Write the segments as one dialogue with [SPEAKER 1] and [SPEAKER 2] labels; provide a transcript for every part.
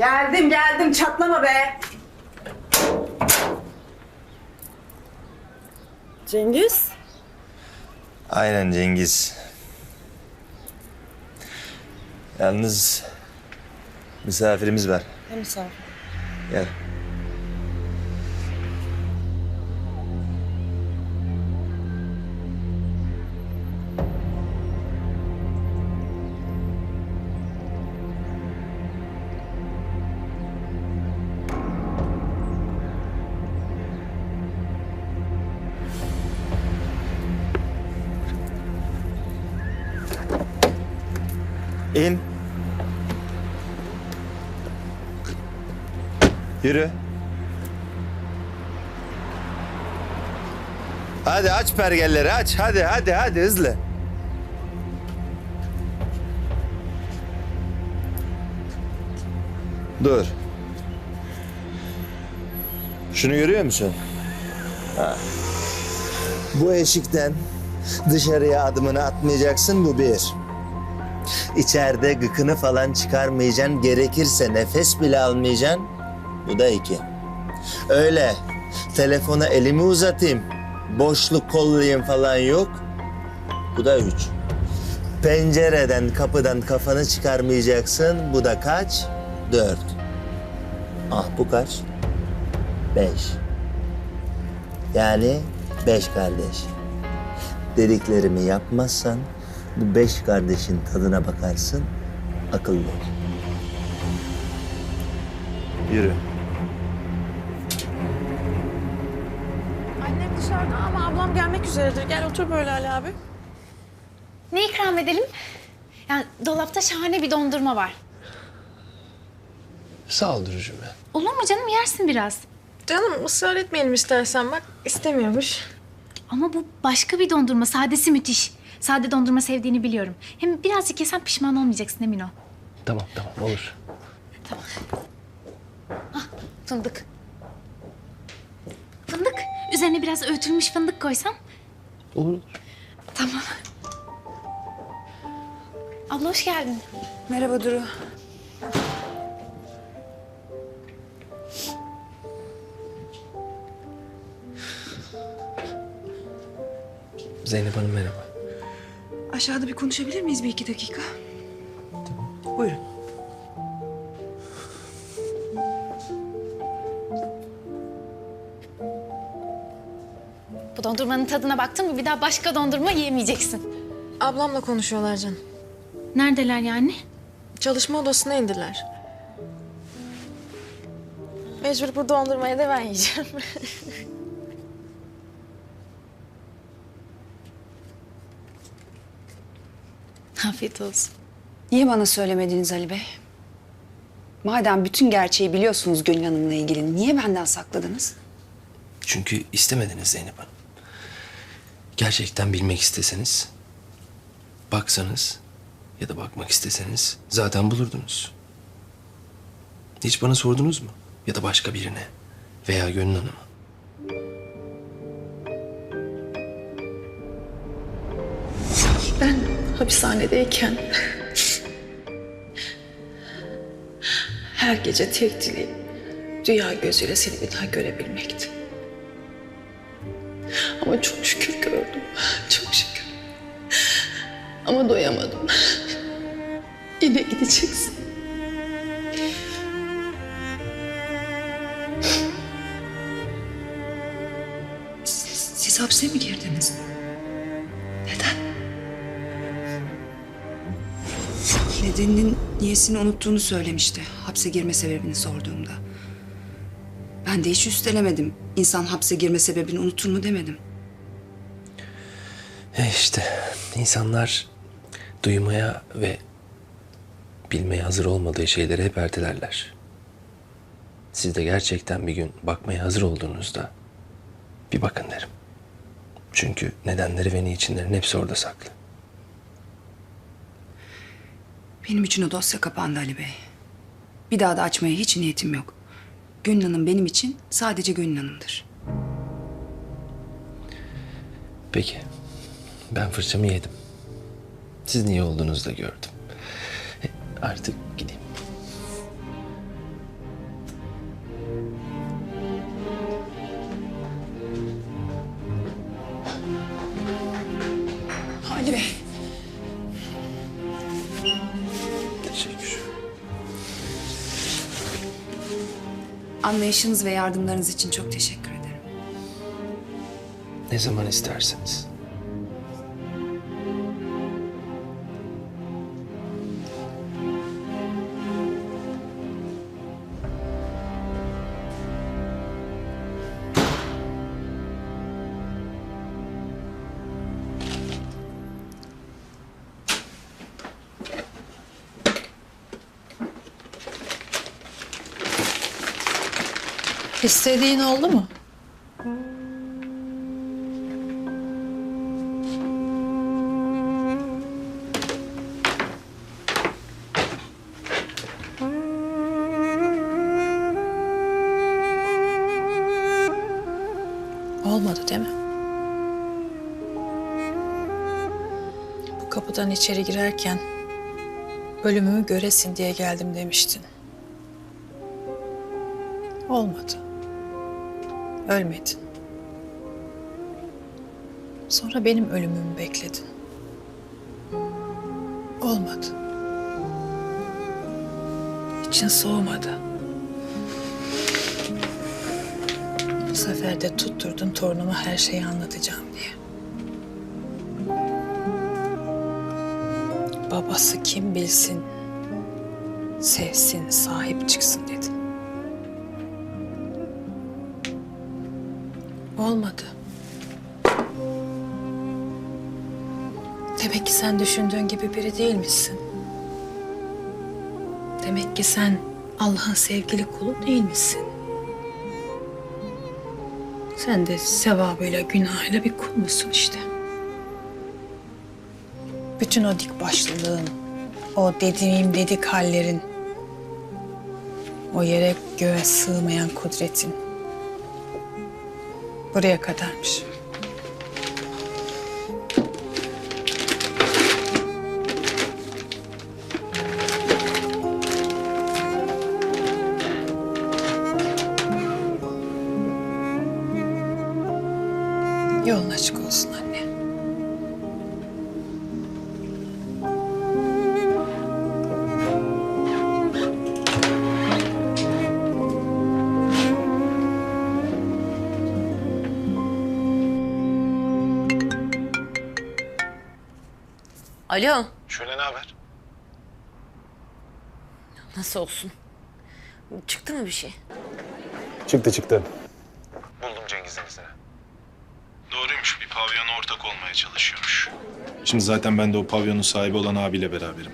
[SPEAKER 1] Geldim geldim çatlama be. Cengiz.
[SPEAKER 2] Aynen Cengiz. Yalnız misafirimiz var.
[SPEAKER 1] Ne misafir?
[SPEAKER 2] Gel. İn. Yürü. Hadi aç pergelleri aç. Hadi hadi hadi hızlı. Dur. Şunu görüyor musun? Ha. Bu eşikten dışarıya adımını atmayacaksın bu bir. İçeride gıkını falan çıkarmayacaksın. Gerekirse nefes bile almayacaksın. Bu da iki. Öyle telefona elimi uzatayım. Boşluk kollayayım falan yok. Bu da üç. Pencereden kapıdan kafanı çıkarmayacaksın. Bu da kaç? Dört. Ah bu kaç? Beş. Yani beş kardeş. Dediklerimi yapmazsan bu beş kardeşin tadına bakarsın, akıllı ol. Yürü.
[SPEAKER 3] Annem dışarıda ama ablam gelmek üzeredir. Gel otur böyle Ali abi.
[SPEAKER 4] Ne ikram edelim? Yani dolapta şahane bir dondurma var.
[SPEAKER 5] Sağ ol Duru'cum ya.
[SPEAKER 4] Olur mu canım? Yersin biraz.
[SPEAKER 3] Canım ısrar etmeyelim istersen bak. istemiyormuş.
[SPEAKER 4] Ama bu başka bir dondurma. Sadesi müthiş. Sade dondurma sevdiğini biliyorum. Hem birazcık yesen pişman olmayacaksın emin ol.
[SPEAKER 5] Tamam tamam olur.
[SPEAKER 4] Fındık. Fındık. Üzerine biraz öğütülmüş fındık koysam.
[SPEAKER 5] Olur.
[SPEAKER 4] Tamam. Abla hoş geldin.
[SPEAKER 6] Merhaba Duru.
[SPEAKER 5] Zeynep Hanım merhaba.
[SPEAKER 6] Aşağıda bir konuşabilir miyiz bir iki dakika? Buyurun.
[SPEAKER 4] Bu dondurmanın tadına baktın mı bir daha başka dondurma yiyemeyeceksin.
[SPEAKER 3] Ablamla konuşuyorlar canım.
[SPEAKER 4] Neredeler yani?
[SPEAKER 3] Çalışma odasına indiler. Mecbur bu dondurmayı da ben yiyeceğim.
[SPEAKER 4] Afiyet olsun.
[SPEAKER 6] Niye bana söylemediniz Ali Bey? Madem bütün gerçeği biliyorsunuz Gönül Hanım'la ilgili niye benden sakladınız?
[SPEAKER 5] Çünkü istemediniz Zeynep Hanım. Gerçekten bilmek isteseniz, baksanız ya da bakmak isteseniz zaten bulurdunuz. Hiç bana sordunuz mu? Ya da başka birine veya Gönül Hanım'a.
[SPEAKER 7] Ben hapishanedeyken her gece tek dileğim dünya gözüyle seni bir daha görebilmekti. Ama çok şükür gördüm. Çok şükür. Ama doyamadım. Yine gideceksin.
[SPEAKER 6] Siz hapse mi girdiniz? Nedeninin niyesini unuttuğunu söylemişti. Hapse girme sebebini sorduğumda. Ben de hiç üstelemedim. İnsan hapse girme sebebini unutur mu demedim.
[SPEAKER 5] E işte insanlar duymaya ve bilmeye hazır olmadığı şeyleri hep ertelerler. Siz de gerçekten bir gün bakmaya hazır olduğunuzda bir bakın derim. Çünkü nedenleri ve niçinlerin hepsi orada saklı.
[SPEAKER 6] Benim için o dosya kapandı Ali Bey. Bir daha da açmaya hiç niyetim yok. Gönül Hanım benim için sadece Gönül Hanım'dır.
[SPEAKER 5] Peki. Ben fırçamı yedim. Siz niye olduğunuzu da gördüm. E, Artık gideyim.
[SPEAKER 6] Anlayışınız ve yardımlarınız için çok teşekkür ederim.
[SPEAKER 5] Ne zaman isterseniz.
[SPEAKER 7] İstediğin oldu mu? Olmadı değil mi? Bu kapıdan içeri girerken ölümümü göresin diye geldim demiştin. Olmadı. Ölmedin. Sonra benim ölümümü bekledin. Olmadı. İçin soğumadı. Bu sefer de tutturdun torunuma her şeyi anlatacağım diye. Babası kim bilsin, sevsin, sahip çıksın dedin. Olmadı. Demek ki sen düşündüğün gibi biri değil misin? Demek ki sen Allah'ın sevgili kulu değil misin? Sen de sevabıyla günahıyla bir kul musun işte? Bütün o dik başlılığın, o dediğim dedik hallerin, o yere göğe sığmayan kudretin, Buraya kadarmış. Yolun açık olsun anne.
[SPEAKER 8] Alo,
[SPEAKER 9] Şöyle ne haber?
[SPEAKER 8] nasıl olsun? Çıktı mı bir şey?
[SPEAKER 9] Çıktı çıktı. Buldum Cengiz'in izini. Doğruymuş bir pavyona ortak olmaya çalışıyormuş. Şimdi zaten ben de o pavyonun sahibi olan abiyle beraberim.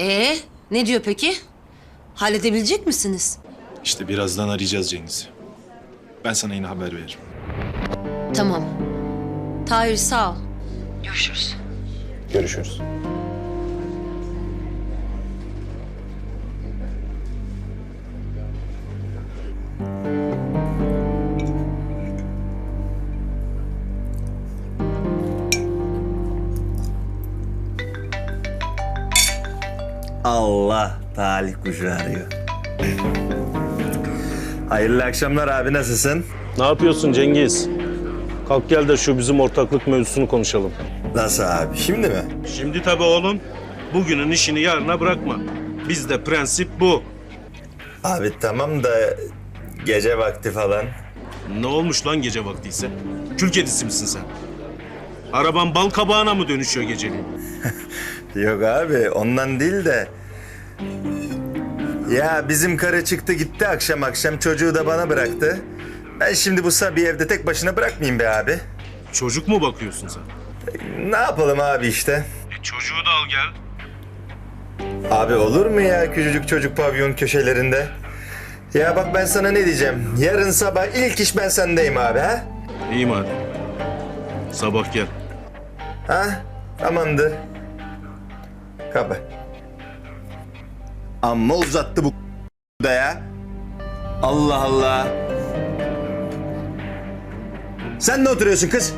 [SPEAKER 8] Ee, ne diyor peki? Halledebilecek misiniz?
[SPEAKER 9] İşte birazdan arayacağız Cengiz'i. Ben sana yine haber veririm.
[SPEAKER 8] Tamam. Tahir sağ ol. Görüşürüz.
[SPEAKER 9] Görüşürüz.
[SPEAKER 2] Allah talih kuşu arıyor. Hayırlı akşamlar abi nasılsın?
[SPEAKER 10] Ne yapıyorsun Cengiz? Kalk gel de şu bizim ortaklık mevzusunu konuşalım.
[SPEAKER 2] Nasıl abi şimdi mi?
[SPEAKER 10] Şimdi tabii oğlum. Bugünün işini yarına bırakma. Bizde prensip bu.
[SPEAKER 2] Abi tamam da gece vakti falan.
[SPEAKER 10] Ne olmuş lan gece vaktiyse? Kül kedisi misin sen? Araban bal kabağına mı dönüşüyor geceliğin?
[SPEAKER 2] Yok abi ondan değil de. Ya bizim karı çıktı gitti akşam akşam çocuğu da bana bıraktı. Ben şimdi bu Sabi evde tek başına bırakmayayım be abi.
[SPEAKER 10] Çocuk mu bakıyorsun sen?
[SPEAKER 2] Ne yapalım abi işte.
[SPEAKER 10] E çocuğu da al gel.
[SPEAKER 2] Abi olur mu ya küçücük çocuk pavyon köşelerinde? Ya bak ben sana ne diyeceğim. Yarın sabah ilk iş ben sendeyim abi ha?
[SPEAKER 10] İyi madem. Sabah gel.
[SPEAKER 2] Ha? Tamamdır. Kapa. Amma uzattı bu da ya. Allah Allah. Sen ne oturuyorsun kız?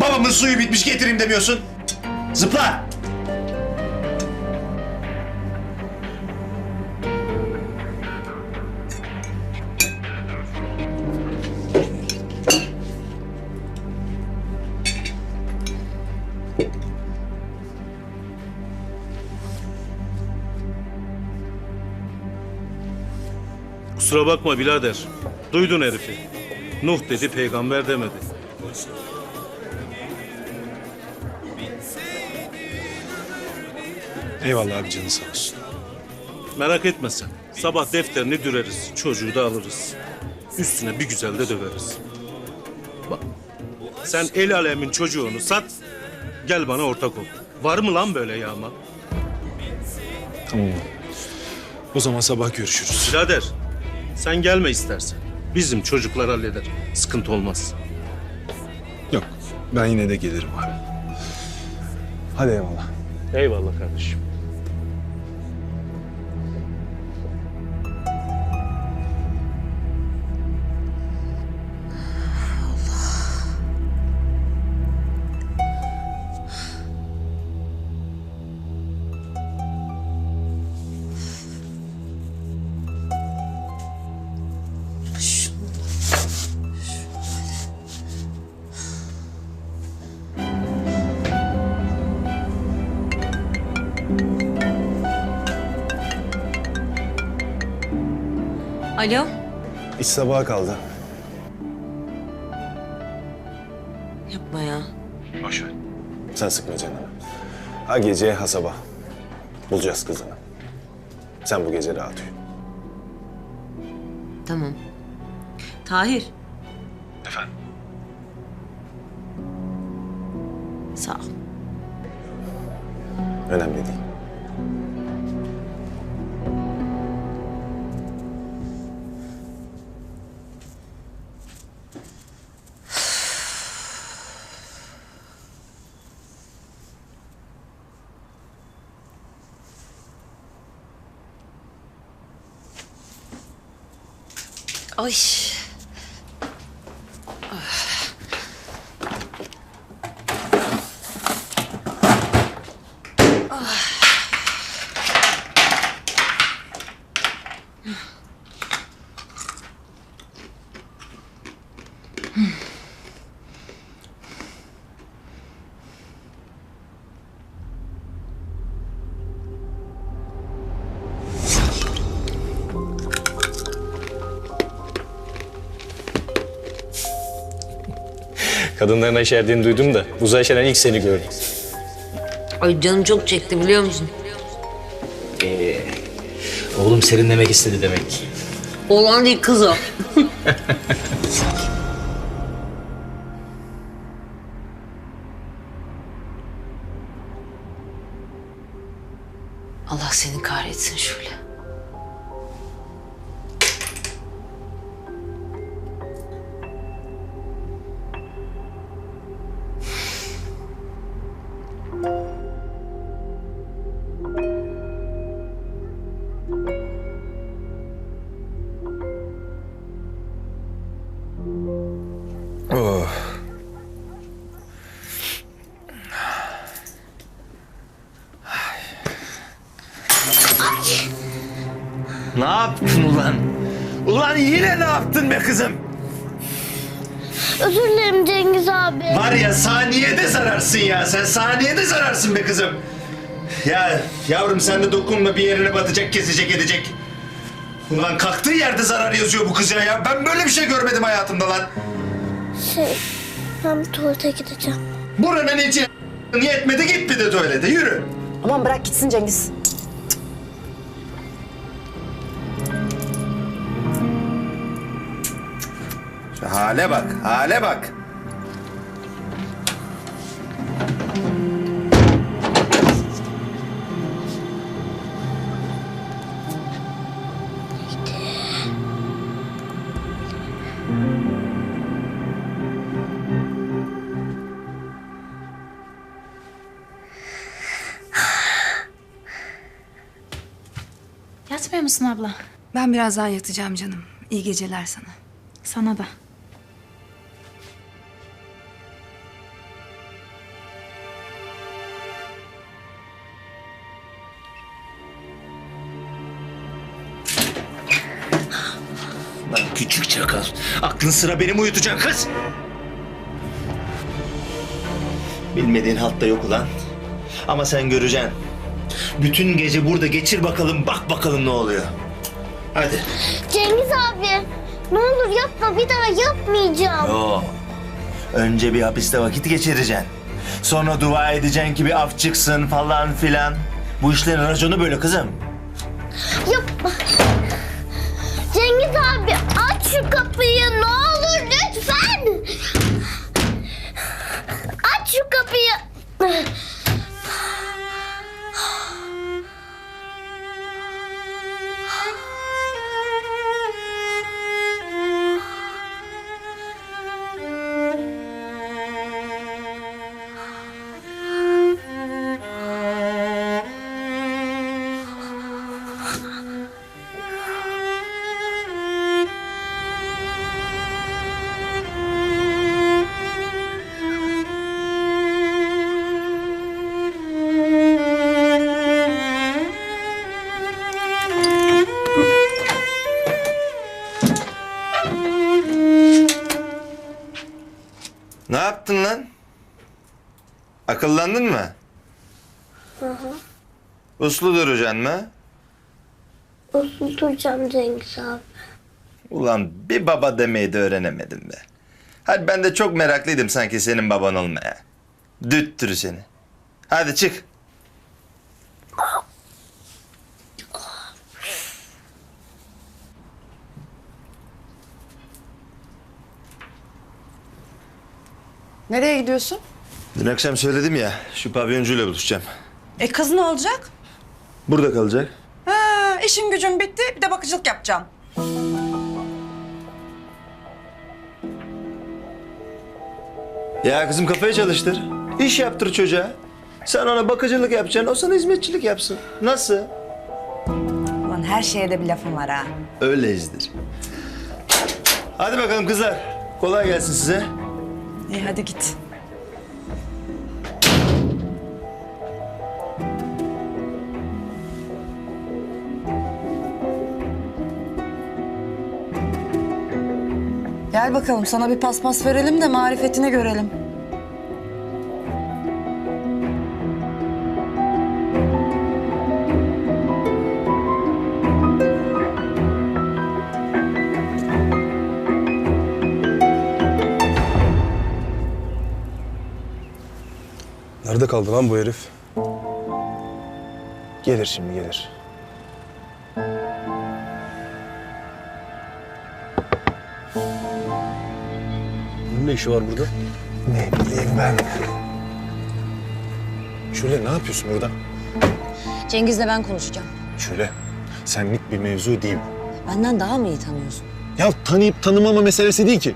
[SPEAKER 2] Babamın suyu bitmiş getireyim demiyorsun. Zıpla.
[SPEAKER 10] Kusura bakma birader. Duydun herifi. Nuh dedi, peygamber demedi.
[SPEAKER 9] Eyvallah abi canı sağ olsun.
[SPEAKER 10] Merak etme sen. Sabah defterini düreriz. Çocuğu da alırız. Üstüne bir güzel de döveriz. Bak. Sen el alemin çocuğunu sat. Gel bana ortak ol. Var mı lan böyle yağma?
[SPEAKER 9] Tamam. O zaman sabah görüşürüz.
[SPEAKER 10] Birader. Sen gelme istersen. Bizim çocuklar halleder. Sıkıntı olmaz.
[SPEAKER 9] Yok ben yine de gelirim abi. Hadi eyvallah.
[SPEAKER 10] Eyvallah kardeşim.
[SPEAKER 8] Alo?
[SPEAKER 9] İş sabaha kaldı.
[SPEAKER 8] Yapma ya.
[SPEAKER 9] Boş ver. Sen sıkma canını. Ha gece ha sabah. Bulacağız kızını. Sen bu gece rahat uyu.
[SPEAKER 8] Tamam. Tahir.
[SPEAKER 9] Efendim?
[SPEAKER 8] Sağ ol.
[SPEAKER 9] Önemli değil.
[SPEAKER 8] Ay.
[SPEAKER 11] Kadınların aşerdiğini duydum da uzay şeren ilk seni gördüm.
[SPEAKER 8] Ay canım çok çekti biliyor musun?
[SPEAKER 11] Oğlum serinlemek istedi demek.
[SPEAKER 8] Oğlan değil kız o.
[SPEAKER 2] yine ne yaptın be kızım?
[SPEAKER 12] Özür dilerim Cengiz abi.
[SPEAKER 2] Var ya saniyede zararsın ya. Sen saniyede zararsın be kızım. Ya yavrum sen de dokunma bir yerine batacak, kesecek, edecek. Ulan kalktığı yerde zarar yazıyor bu kız ya. ya. Ben böyle bir şey görmedim hayatımda lan.
[SPEAKER 12] Şey, ben bir tuvalete gideceğim.
[SPEAKER 2] Buranın içi niyetmedi git bir de tuvalete yürü.
[SPEAKER 1] Aman bırak gitsin Cengiz.
[SPEAKER 2] Hale bak, hale bak.
[SPEAKER 4] Yatmıyor musun abla?
[SPEAKER 6] Ben birazdan yatacağım canım. İyi geceler sana.
[SPEAKER 4] Sana da.
[SPEAKER 2] Aklın sıra beni mi uyutacaksın kız? Bilmediğin halt da yok ulan. Ama sen göreceksin. Bütün gece burada geçir bakalım, bak bakalım ne oluyor. Hadi.
[SPEAKER 12] Cengiz abi ne olur yapma bir daha yapmayacağım.
[SPEAKER 2] Yo. Önce bir hapiste vakit geçireceksin. Sonra dua edeceksin ki bir af çıksın falan filan. Bu işlerin raconu böyle kızım.
[SPEAKER 12] Yapma. Cengiz abi aç şu kapıyı
[SPEAKER 2] Akıllandın mı?
[SPEAKER 12] Hı hı.
[SPEAKER 2] Uslu duracaksın mı?
[SPEAKER 12] Uslu duracağım Cengiz abi.
[SPEAKER 2] Ulan bir baba demeyi de öğrenemedim be. Hadi ben de çok meraklıydım sanki senin baban olmaya. Düttürü seni. Hadi çık.
[SPEAKER 7] Nereye gidiyorsun?
[SPEAKER 2] Dün akşam söyledim ya şu pavyoncuyla buluşacağım.
[SPEAKER 7] E kız ne olacak?
[SPEAKER 2] Burada kalacak.
[SPEAKER 7] Ha, işim gücüm bitti bir de bakıcılık yapacağım.
[SPEAKER 2] Ya kızım kafayı çalıştır. İş yaptır çocuğa. Sen ona bakıcılık yapacaksın, o sana hizmetçilik yapsın. Nasıl?
[SPEAKER 7] Ulan her şeye de bir lafım var ha.
[SPEAKER 2] Öyleyizdir. Hadi bakalım kızlar. Kolay gelsin size.
[SPEAKER 7] İyi hadi git. Gel bakalım sana bir paspas verelim de marifetini görelim.
[SPEAKER 9] Nerede kaldı lan bu herif? Gelir şimdi gelir. Ne işi var burada? Ne bileyim ben. Şöyle ne yapıyorsun burada?
[SPEAKER 8] Cengiz'le ben konuşacağım.
[SPEAKER 9] Şöyle senlik bir mevzu değil.
[SPEAKER 8] Benden daha mı iyi tanıyorsun?
[SPEAKER 9] Ya tanıyıp tanımama meselesi değil ki.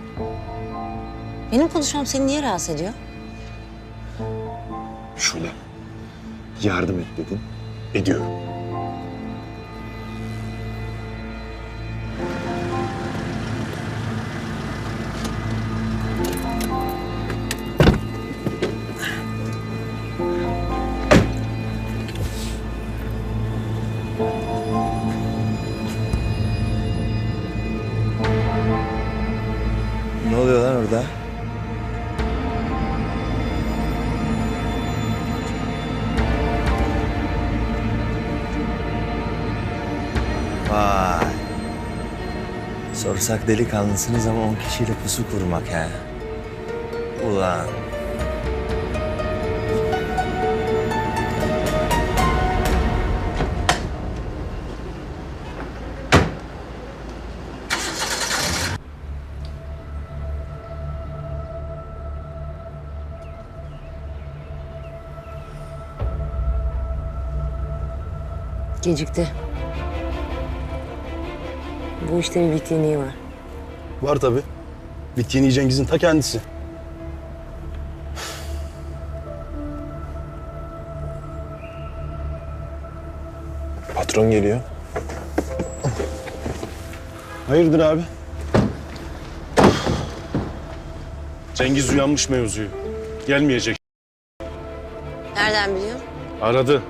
[SPEAKER 8] Benim konuşmam seni niye rahatsız ediyor?
[SPEAKER 9] Şöyle yardım et dedin. Ediyorum.
[SPEAKER 2] Sorsak delikanlısınız ama on kişiyle pusu kurmak ha. Ulan.
[SPEAKER 8] Gecikti. Bu işte bir bitkinliği var.
[SPEAKER 9] Var tabii. Bittiğini Cengiz'in ta kendisi. Patron geliyor. Hayırdır abi?
[SPEAKER 10] Cengiz uyanmış mevzuyu. Gelmeyecek.
[SPEAKER 8] Nereden biliyor?
[SPEAKER 10] Aradı.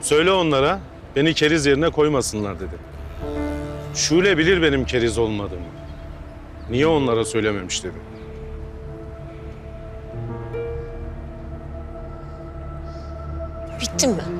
[SPEAKER 10] Söyle onlara beni keriz yerine koymasınlar dedi. Şule bilir benim keriz olmadığımı. Niye onlara söylememiş dedi.
[SPEAKER 8] Bittim ben.